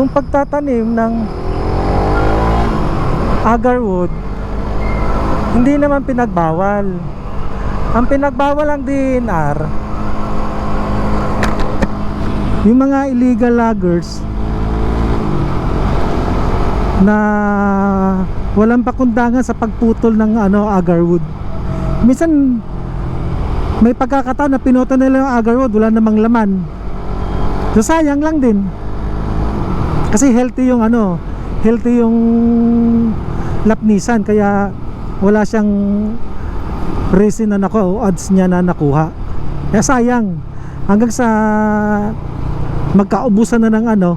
yung pagtatanim ng agarwood hindi naman pinagbawal. Ang pinagbawal ang DNR yung mga illegal loggers na walang pakundangan sa pagputol ng ano agarwood. Minsan may pagkakataon na pinutol nila yung agarwood wala namang laman. So sayang lang din kasi healthy yung ano healthy yung lapnisan. Kaya wala siyang resin na nako odds niya na nakuha. Kaya sayang hanggang sa magkaubusan na ng ano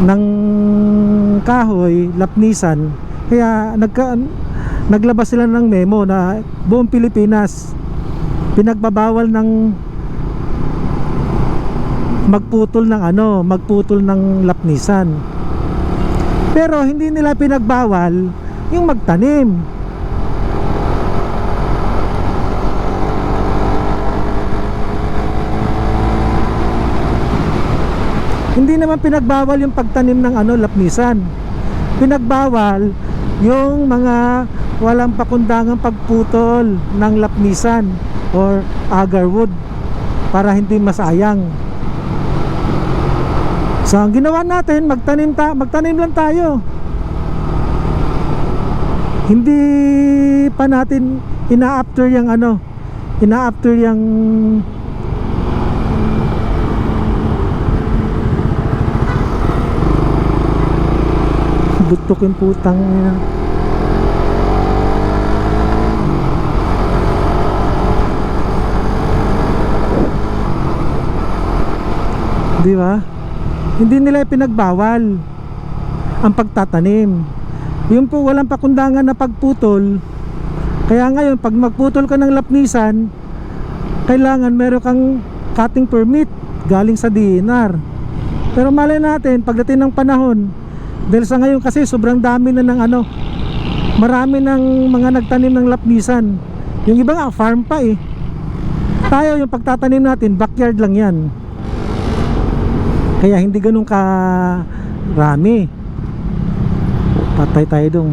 ng kahoy lapnisan. Kaya nagka, naglabas sila ng memo na buong Pilipinas pinagbabawal ng magputol ng ano, magputol ng lapnisan. Pero hindi nila pinagbawal yung magtanim. Hindi naman pinagbawal yung pagtanim ng ano, lapnisan. Pinagbawal yung mga walang pakundangang pagputol ng lapnisan or agarwood para hindi masayang. So ang ginawa natin, magtanim ta magtanim lang tayo. Hindi pa natin ina-after yung ano, ina-after yung butok yung putang ina. Di ba? Hindi nila pinagbawal ang pagtatanim. Yung po walang pakundangan na pagputol. Kaya ngayon, pag magputol ka ng lapnisan, kailangan meron kang cutting permit galing sa DNR. Pero malay natin, pagdating ng panahon, dahil sa ngayon kasi sobrang dami na ng ano, marami ng mga nagtanim ng lapnisan. Yung iba nga, farm pa eh. Tayo, yung pagtatanim natin, backyard lang yan. Kaya hindi ganun ka rami. Patay tayo dong.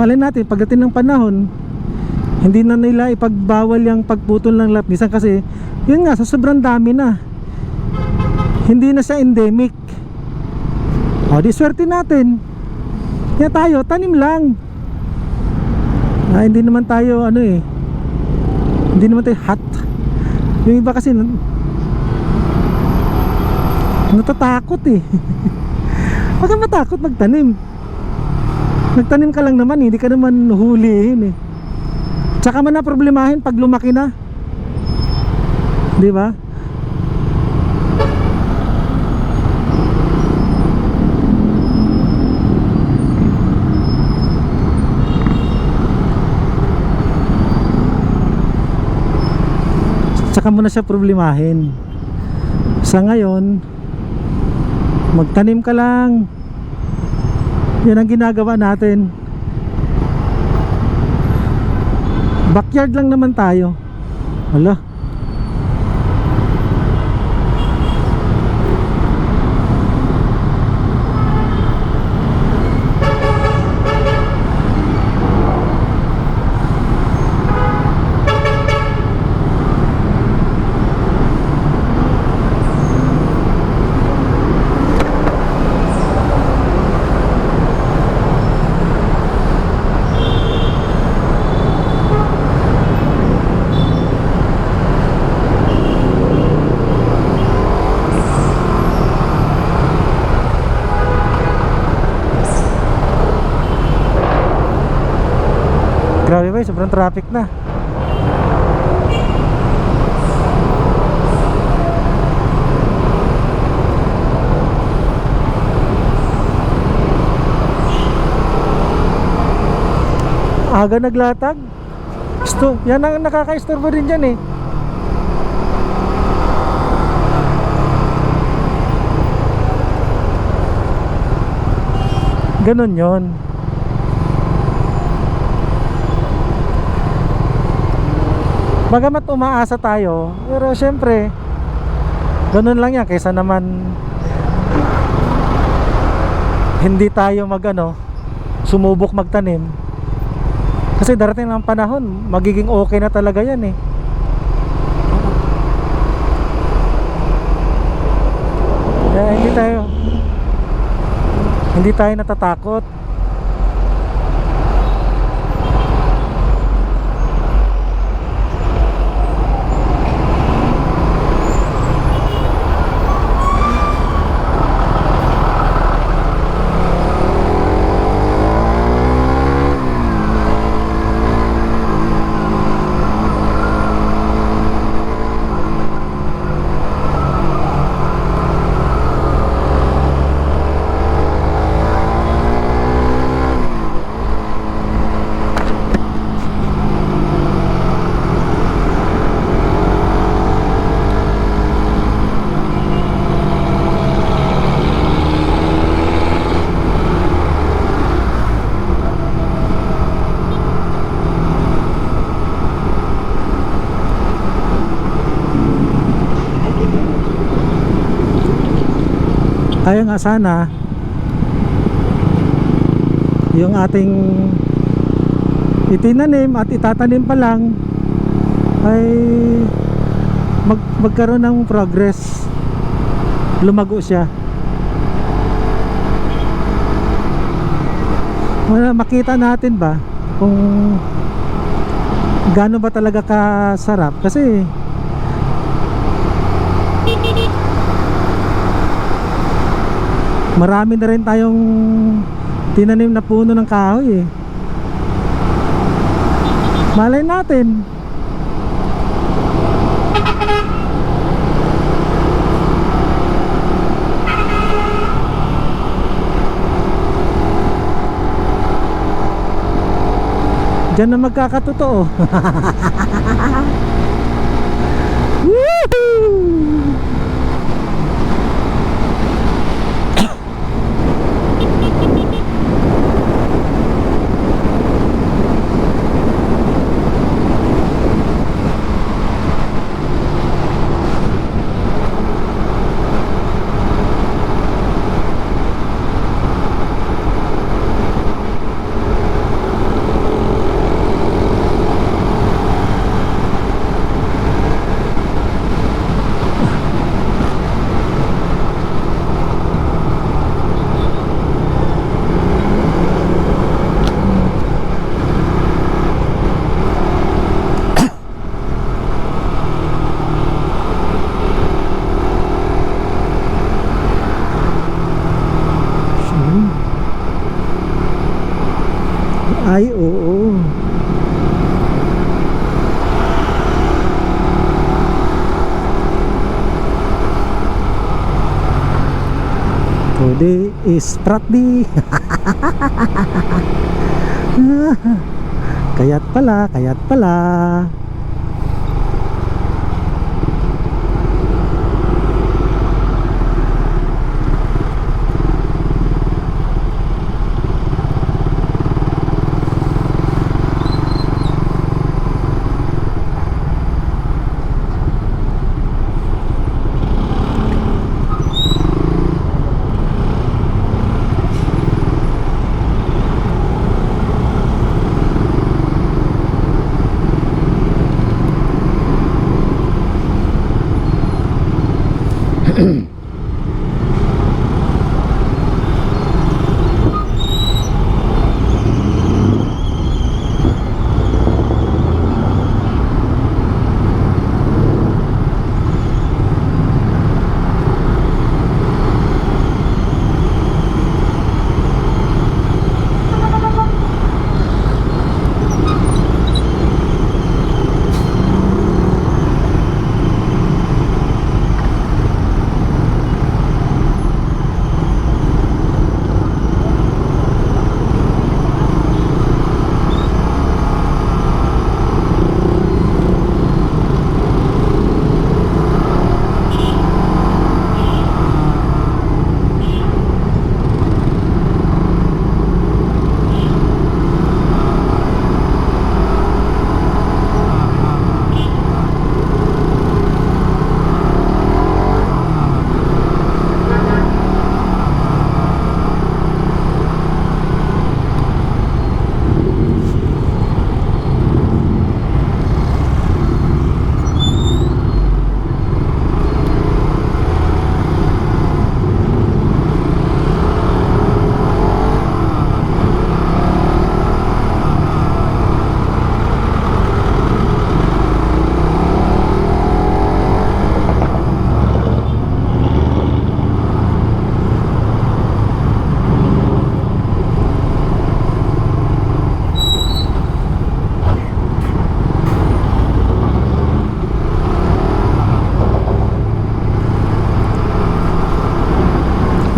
Malay natin pagdating ng panahon hindi na nila ipagbawal yung pagputol ng lapnisan kasi yun nga sa sobrang dami na hindi na siya endemic. O di swerte natin. Kaya tayo tanim lang. Ah, hindi naman tayo ano eh. Hindi naman tayo hot. Yung iba kasi natatakot eh. Huwag kang matakot magtanim. Nagtanim ka lang naman hindi ka naman hulihin eh. Tsaka man na problemahin pag lumaki na. Di ba tsaka mo na siya problemahin. Sa ngayon magtanim ka lang. Yan ang ginagawa natin. Backyard lang naman tayo. Wala Grabe ba, sobrang traffic na. Aga naglatag. Gusto, yan ang nakaka-istorbo din dyan eh. Ganon yon. Bagamat umaasa tayo, pero syempre, ganun lang yan. Kaysa naman hindi tayo mag ano, sumubok magtanim. Kasi darating ng panahon, magiging okay na talaga yan eh. Kaya hindi tayo hindi tayo natatakot. Kaya nga sana. Yung ating itinanim at itatanim pa lang ay mag, magkaroon ng progress. Lumago siya. Makita natin ba kung gaano ba talaga kasarap? Kasi marami na rin tayong tinanim na puno ng kahoy eh. Malay natin. Diyan na magkakatotoo is Friday. kayat pala, kayat pala.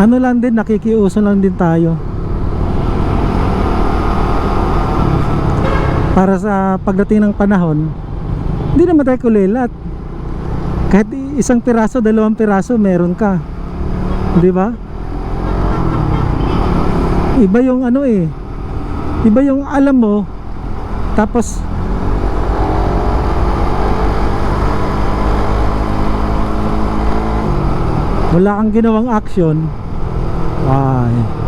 Ano lang din, nakikiuso lang din tayo. Para sa pagdating ng panahon, hindi naman tayo kulilat. Kahit isang piraso, dalawang piraso, meron ka. Di ba? Iba yung ano eh. Iba yung alam mo, tapos wala kang ginawang action ay